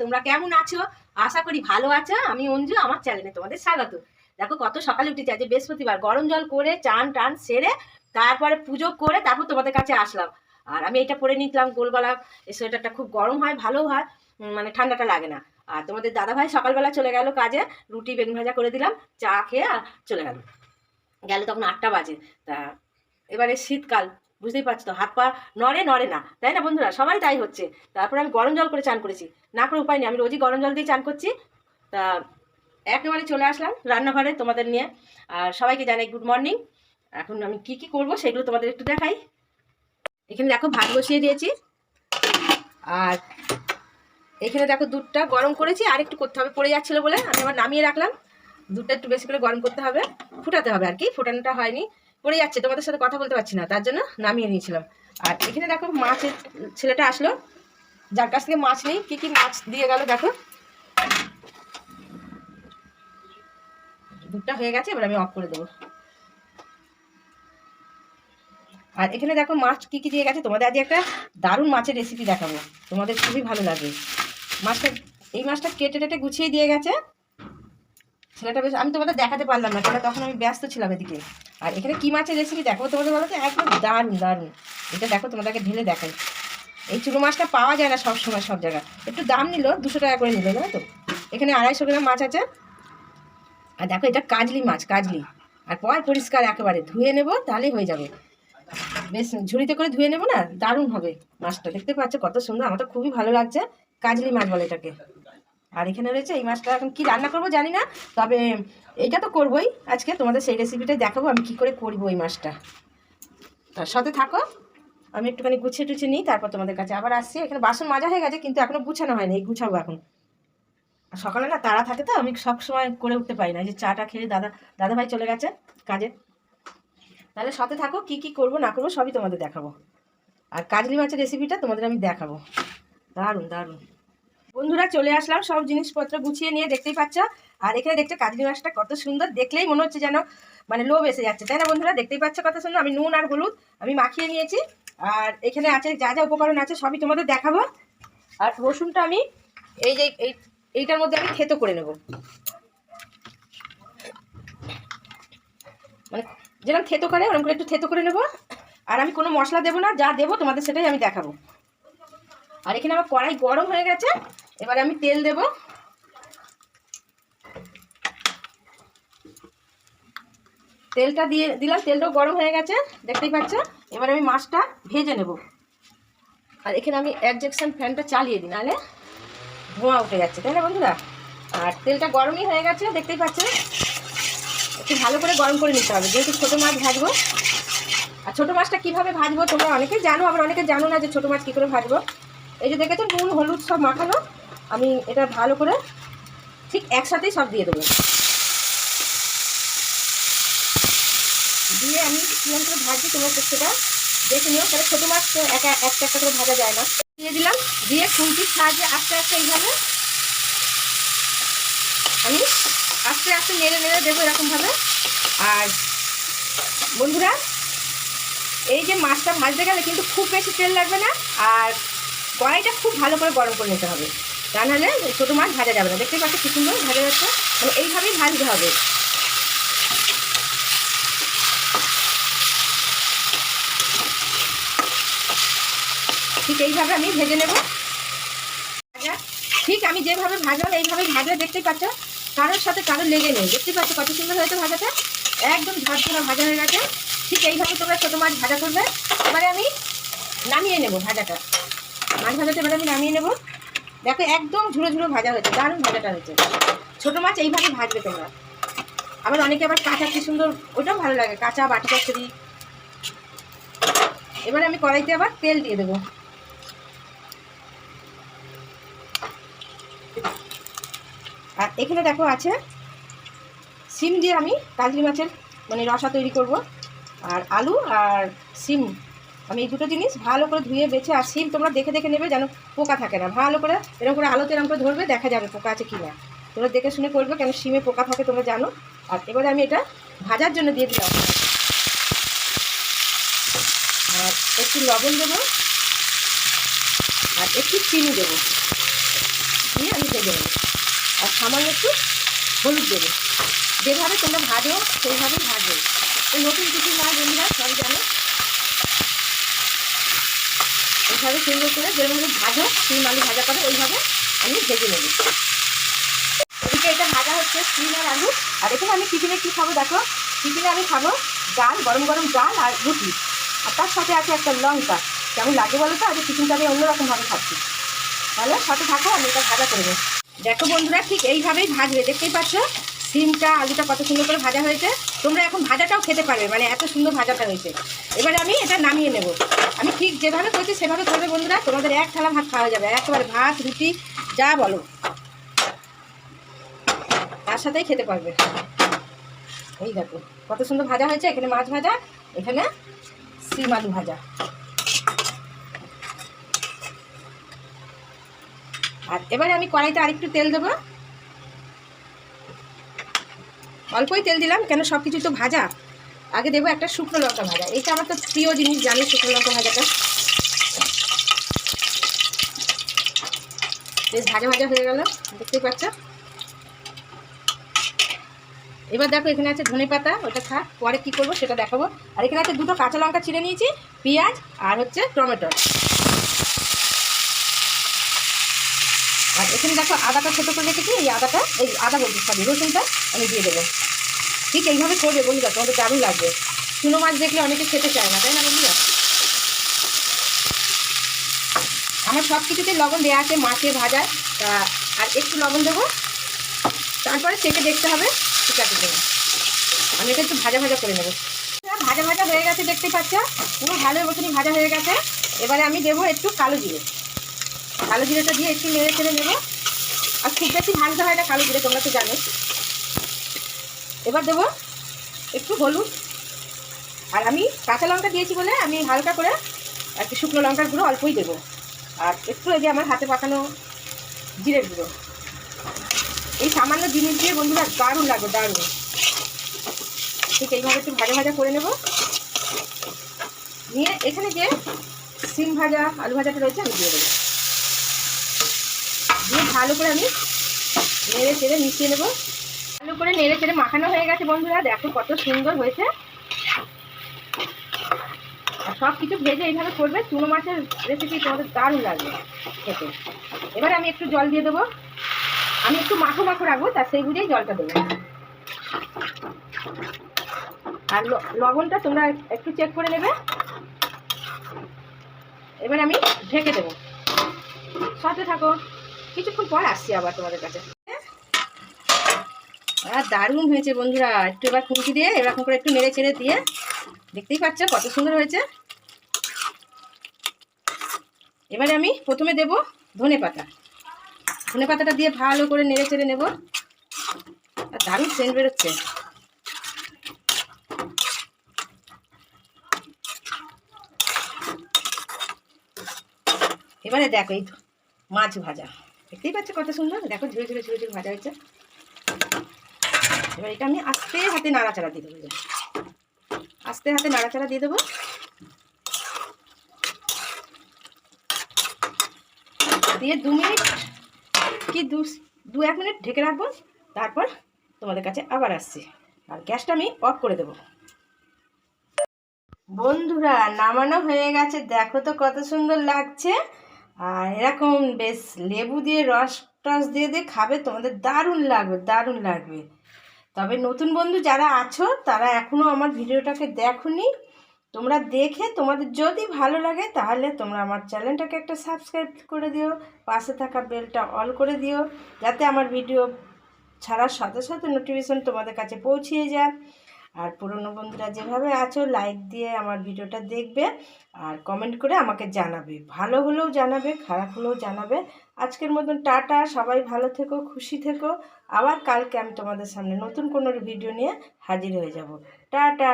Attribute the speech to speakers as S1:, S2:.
S1: তোমরা কেমন আছো? আশা করি ভালো আছো। আমি অঞ্জু, আমার চ্যানেলে তোমাদের স্বাগত। দেখো কত সকালে উঠেছি, আজ বৃহস্পতিবার। গরম জল করে, চান টান সেরে, তারপরে পুজো করে, তারপর তোমাদের কাছে আসলাম। আর আমি এটা পরে নিলাম গোলগলা এই সোয়েটারটা খুব গরম হয়, ভালো হয় মানে ঠান্ডাটা লাগে না। আর তোমাদের দাদাভাই সকালবেলা চলে গেল কাজে, রুটি, বেগুন ভাজা করে দিলাম, চা খেয়ে চলে গেল। গেল তখন আটটা বাজে। তা, এবারে শীতকাল বুঝতেই পারছ তো? হাত পা নড়ে নড়ে না। তাই না বন্ধুরা? সবাই তাই হচ্ছে। তারপরে আমি গরম জল করে চান করেছি। না করে উপায় নেই। আমি রোজই গরম জল দিয়ে চান করছি। তা একেবারে চলে আসলাম রান্নাঘরে তোমাদের নিয়ে। আর সবাইকে জানাই গুড মর্নিং এখন আমি কি কি করব সেগুলো তোমাদের একটু দেখাই। এখানে দেখো ভাত বসিয়ে দিয়েছি। আর এখানে দেখো দুধটা গরম করেছি। আর একটু করতে হবে। পড়ে যাচ্ছিল বলে আমি আবার নামিয়ে রাখলাম। দুধটা একটু বেশি করে গরম করতে হবে। ফুটাতে হবে আর কি। ফোটানোটা হয়নি। পড়ে যাচ্ছে, তোমাদের সাথে কথা বলতে পারছি না, তার জন্য নামিয়ে নিয়েছিলাম। আর এখানে দেখো মাছের ছেলেটা আসলো, যার কাছ থেকে মাছ নেই, কি কি মাছ দিয়ে গেল দেখো। দুধটা হয়ে গেছে, এবার আমি অফ করে দেবো। আর এখানে দেখো মাছ কি কি দিয়ে গেছে, তোমাদের আজ একটা দারুণ মাছের রেসিপি দেখাবো, তোমাদের খুবই ভালো লাগে। মাছটা, এই মাছটা কেটে টেটে গুছিয়ে দিয়ে গেছে। ছেলেটা বেশ আমি তোমাদের দেখাতে পারলাম না তখন আমি ব্যস্ত ছিলাম এদিকে। আর এখানে কি মাছের রেসিপি দেখো তোমাদের বলো তো? একদম দারুণ দারুণ। এটা দেখো, তোমাদেরকে ঢেলে দেখাই। এই চুনো মাছটা পাওয়া যায় না সব সময় সব জায়গায়। একটু দাম নিল, দুশো টাকা করে নিল, জানো তো? এখানে আড়াইশো গ্রাম মাছ আছে। আর দেখো, এটা কাজলি মাছ, কাজলি। আর পয় পরিষ্কার একেবারে, ধুয়ে নেব, তাহলেই হয়ে যাবে। বেশ ঝুড়িতে করে ধুয়ে নেব না? দারুণ হবে মাছটা, দেখতে পাচ্ছ কত সুন্দর, আমার তো খুবই ভালো লাগছে কাজলি মাছ বলে এটাকে। আর এখানে রয়েছে এই মাছটা এখন কি রান্না করব জানি না, তবে এইটা তো করবোই। আজকে তোমাদের সেই রেসিপিটাই দেখাবো আমি কি করে করব এই মাছটা। তার সাথে থাকো, আমি একটুখানি গুছিয়ে টুছিয়ে নিই, তারপর তোমাদের কাছে আবার আসছি। এখানে বাসন মাজা হয়ে গেছে, কিন্তু এখনও গুছানো হয়নি, এই গুছাবো এখন। সকালে না তাড়া থাকে তো, আমি সব সময় করে উঠতে পারি না যে চাটা খেয়ে দাদা দাদা ভাই চলে গেছে কাজে। তাহলে সাথে থাকো, কি কি করব না করব সবই তোমাদের দেখাবো। আর কাজলি মাছের রেসিপিটা তোমাদের আমি দেখাবো। দারুণ দারুণ। বন্ধুরা চলে আসলাম, সব জিনিসপত্র গুছিয়ে নিয়ে দেখতেই পাচ্ছ। আর এখানে দেখছ কাজলি মাছটা কত সুন্দর, দেখলেই মনে হচ্ছে যেন মানে লোভ এসে যাচ্ছে, তাই না বন্ধুরা? দেখতেই পাচ্ছ কত সুন্দর, আমি নুন আর হলুদ আমি মাখিয়ে নিয়েছি। আর এখানে আছে যা যা উপকরণ আছে সবই তোমাদের দেখাবো। আর রসুনটা আমি এই যে, এই, এইটার মধ্যে আমি থেতো করে নেব। মানে যেরকম থেতো করে, ওরকম করে একটু থেতো করে নেব। আর আমি কোনো মশলা দেবো না, যা দেবো তোমাদের সেটাই আমি দেখাবো। আর এখানে আমার কড়াই গরম হয়ে গেছে। এবারে আমি তেল দেব। তেলটা দিয়ে দিলাম, তেলটাও গরম হয়ে গেছে, দেখতেই পাচ্ছ? এবার আমি মাছটা ভেজে নেব। আর এখানে আমি অ্যাডজেকশন ফ্যানটা চালিয়ে দিই, নাহলে ধোঁয়া উঠে যাচ্ছে, তাই না বন্ধুরা? আর তেলটা গরমই হয়ে গেছে, দেখতেই পাচ্ছেন একটু ভালো করে গরম করে নিতে হবে, যেহেতু ছোটো মাছ ভাজবো। আর ছোটো মাছটা কীভাবে ভাজবো তোমরা অনেকেই জানো, আবার অনেকে জানো না যে ছোটো মাছ কী করে ভাজবো। এই যে দেখেছ, নুন, হলুদ সব মাখানো। আমি এটা ভালো করে ঠিক একসাথেই সব দিয়ে দেবো। দিয়ে আমি কিরম করে ভাজি তোমরা সেটা দেখে নিও, তাহলে ছোটো মাছ তো একা একটা একটা করে ভাজা যায় না। দিয়ে দিলাম, দিয়ে খুন্তির সাহায্যে আস্তে আস্তে এইভাবে আমি আস্তে আস্তে নেড়ে নেড়ে দেবো এরকমভাবে। আর বন্ধুরা, এই যে মাছটা ভাজতে গেলে কিন্তু খুব বেশি তেল লাগবে না, আর কড়াইটা খুব ভালো করে গরম করে নিতে হবে। তা নাহলে ছোটো মাছ ভাজা যাবে না। দেখতে পাচ্ছি কি সুন্দর ভাজা যাচ্ছে। মানে এইভাবেই ভাজতে হবে। ঠিক এইভাবে আমি ভেজে নেব। ভাজা। ঠিক আমি যেভাবে ভাজলাম, এইভাবেই ভাজা, দেখতেই পাচ্ছ? কারোর সাথে কারোর লেগে নেই। দেখতে পাচ্ছ কত সুন্দর হয়েছে ভাজাটা? একদম ঝরঝরা ভাজা হয়ে গেছে। ঠিক এইভাবে তোমরা ছোটো মাছ ভাজা করবে। এবারে আমি নামিয়ে নেব ভাজাটা। মাছ ভাজাটা এবারে আমি নামিয়ে নেব। দেখো, একদম ঝুড়ো ঝুড়ো ভাজা হয়েছে, দারুণ ভাজাটা হয়েছে। ছোটো মাছ এইভাবে ভাজবে তোমরা। আবার অনেকে আবার কাঁচা, কি সুন্দর, ওটাও ভালো লাগে, কাঁচা বাটি চচ্চড়ি। এবারে আমি কড়াইতে আবার তেল দিয়ে দেবো। আর এখানে দেখো আছে, সিম দিয়ে আমি কাজলি মাছের মানে রসা তৈরি করব। আর আলু আর সিম আমি এই দুটো জিনিস ভালো করে ধুয়ে বেছে আর সিম তোমরা দেখে দেখে নেবে যেন পোকা থাকে না। ভালো করে, এরকম করে আলোতে এরকম করে ধরবে, দেখা যাবে পোকা আছে কি না তোমরা দেখে শুনে করবে কেন সিমে পোকা থাকে তোমরা জানো। আর এবারে আমি এটা ভাজার জন্য দিয়ে দিলাম। আর একটু লবণ দেবো। আর একটু চিনি দেবো। দিয়ে আমি ভেজে নেব। আর সামান্য একটু হলুদ দেবো। যেভাবে তোমরা ভাজো সেইভাবেই ভাজবে এই নতুন কিছু না বন্ধুরা সব জানো এইভাবে সুন্দর করে যেভাবে ভাজো, শিম আলু ভাজা করে ওইভাবে আমি ভেজে নেব। এদিকে এটা ভাজা হচ্ছে শিম আর আলু। আর এখানে আমি টিফিনে কী খাব দেখো? টিফিনে আমি খাব ডাল, গরম গরম ডাল আর রুটি। আর তার সাথে আছে একটা লঙ্কা। কেমন লাগে বলো তো? আজ টিফিনটা আমি অন্যরকমভাবে খাচ্ছি। তাহলে সাথে থাকো, আমি এটা ভাজা করে নেব। দেখো বন্ধুরা, ঠিক এইভাবেই ভাজবে। দেখতেই পাচ্ছ? সিমটা আলুটা কত সুন্দর করে ভাজা হয়েছে। তোমরা এখন ভাজাটাও খেতে পারবে মানে এত সুন্দর ভাজাটা হয়েছে। এবারে আমি এটা নামিয়ে নেব। আমি ঠিক যেভাবে করছি, সেভাবে করবে বন্ধুরা। তোমাদের এক থালা ভাত খাওয়া যাবে। একেবারে ভাত, রুটি, যা বলো। তার সাথেই খেতে পারবে। এই দেখো, কত সুন্দর ভাজা হয়েছে। এখানে মাছ ভাজা, এখানে সিম আলু ভাজা। আর এবারে আমি কড়াইতে আরেকটু তেল দেবো। অল্পই তেল দিলাম, কেন সব কিছু তো ভাজা। আগে দেবো একটা শুকনো লঙ্কা ভাজা। এটা আমার তো প্রিয় জিনিস জানি শুকনো লঙ্কা ভাজাটা। বেশ ভাজা ভাজা হয়ে গেল, দেখতেই পাচ্ছ? এবার দেখো, এখানে আছে ধনে পাতা, ওটা থাক, পরে কী করব সেটা দেখাবো। আর এখানে আছে দুটো কাঁচা লঙ্কা ছিঁড়ে নিয়েছি, পেঁয়াজ আর হচ্ছে টমেটো। আর এখানে দেখো আদাটা ছোটো করে রেখেছি, এই আদাটা, এই আদা বলছি সরি রসুনটা আমি দিয়ে দেবো। ঠিক এইভাবে করবে বন্ধুরা তোমাদের দারুণ লাগবে। চুনো মাছ দেখলে অনেকে খেতে চায় না, তাই না বন্ধুরা? আমার সব কিছুতে লবণ দেওয়া আছে, মাছে ভাজায় তা, আর একটু লবণ দেবো। তারপরে চেকে দেখতে হবে, ঠিক আছে দেবো আমি এটা একটু ভাজা ভাজা করে নেব। ভাজা ভাজা হয়ে গেছে, দেখতে পাচ্ছ? পুরো ভালো মতনই ভাজা হয়ে গেছে। এবারে আমি দেবো একটু কালো জিরে। কালো জিরেটা দিয়ে একটু নেড়ে ছেড়ে নেব। আর খুব বেশি ভাজতে হয় না কালো জিরে, তোমরা তো জানো এবার দেবো একটু হলুদ। আর আমি কাঁচা লঙ্কা দিয়েছি বলে আমি হালকা করে একটু শুকনো লঙ্কার গুঁড়ো অল্পই দেবো। আর একটু এই যে আমার হাতে পাকানো জিরের গুঁড়ো। এই সামান্য জিনিস দিয়ে বন্ধুরা দারুণ লাগবে দারুণ। ঠিক এইভাবে একটু ভাজা ভাজা করে নেব। নিয়ে এখানে যে সিম ভাজা, আলু ভাজাটা রয়েছে, আমি দিয়ে দেবো। দিয়ে ভালো করে আমি নেড়ে চেড়ে মিশিয়ে নেব। ভালো করে নেড়ে চেড়ে মাখানো হয়ে গেছে বন্ধুরা, দেখো কত সুন্দর হয়েছে। সব কিছু ভেজে এইভাবে করবে, চুনো মাছের রেসিপি তোমাদের দারুণ লাগবে খেতে। এবার আমি একটু জল দিয়ে দেবো। আমি একটু মাখো মাখো রাখব তার সেই বুঝেই জলটা দেবো। আর লবণটা তোমরা একটু চেক করে নেবে। এবার আমি ঢেকে দেবো। সাথে থাকো। কিছুক্ষণ পর আসছি আবার তোমাদের কাছে। আর দারুণ হয়েছে বন্ধুরা, একটু এবার খুঁটি দিয়ে এরকম করে একটু নেড়ে ছেড়ে দিয়ে, দেখতেই পাচ্ছ কত সুন্দর হয়েছে। এবারে আমি প্রথমে দেব ধনে পাতা। ধনে পাতাটা দিয়ে ভালো করে নেড়ে চেড়ে নেব। আর দারুণ সেন্ট বেরোচ্ছে। এবারে দেখো এই মাছ ভাজা। দেখতেই পাচ্ছ কত সুন্দর? দেখো, ঝুড়ে ঝুড়ে ঝুড়ে ঝুড়ে ভাজা হচ্ছে এবার এটা আমি আস্তে হাতে নাড়াচাড়া দিয়ে দেবো আস্তে হাতে নাড়াচাড়া দিয়ে দেবো। দিয়ে দু মিনিট, কি দু দু এক মিনিট ঢেকে রাখব, তারপর তোমাদের কাছে আবার আসছি। আর গ্যাসটা আমি অফ করে দেবো। বন্ধুরা, নামানো হয়ে গেছে। দেখো তো কত সুন্দর লাগছে। আর এরকম বেশ লেবু দিয়ে, রস টস দিয়ে দিয়ে খাবে তোমাদের দারুণ লাগবে দারুণ লাগবে। তবে নতুন বন্ধু যারা আছো, তারা এখনও আমার ভিডিওটাকে দেখোনি। তোমরা দেখে তোমাদের যদি ভালো লাগে, তাহলে তোমরা আমার চ্যানেলটাকে একটা সাবস্ক্রাইব করে দিও, পাশে থাকা বেলটা অল করে দিও, যাতে আমার ভিডিও ছাড়ার সাথে সাথে নোটিফিকেশন তোমাদের কাছে পৌঁছিয়ে যায়। আর পুরনো বন্ধুরা যেভাবে আছো লাইক দিয়ে আমার ভিডিওটা দেখবে আর কমেন্ট করে আমাকে জানাবে। ভালো হলেও জানাবে, খারাপ হলেও জানাবে। আজকের মতন টাটা, সবাই ভালো থেকো, খুশি থেকো। আবার কালকে আমি তোমাদের সামনে নতুন কোনো ভিডিও নিয়ে হাজির হয়ে যাব। টাটা!